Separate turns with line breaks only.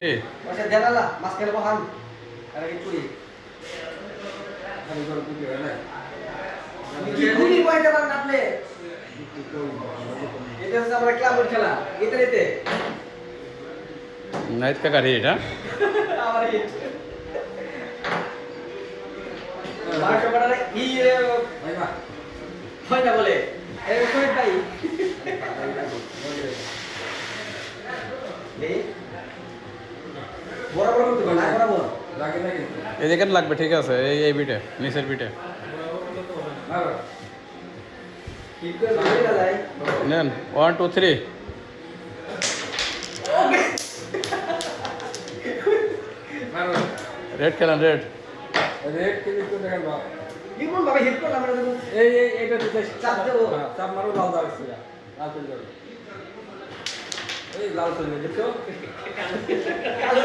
Masih dia lah, mas kira. Ada itu এটা
night কা গাড়ি এটা
আমার হিট বারোশো টাকা ই রে
ভাই মা
হয় না বলে এই ভাই এই বরাবর করতে পারে না বরাবর
লাগে না কিন্তু
এই যেখানে লাগবে ঠিক আছে এই এই বিটে নিচের বিটে
মারো
ঠিক করে ধরে না যায়
নেন ওয়ান টু থ্রি
মারো
রেড খেলেন রেড
রেড ক্লিক করে দেখেন বাবা
কেমন ভাবে হিট করলাম আমরা দেখুন
এই এই এইটা দিতে
চাপ দেবো।
হ্যাঁ, চাপ মারো লাল দাও সেটা লাল চলে যাবে এই Ini loud in Cok. Kalau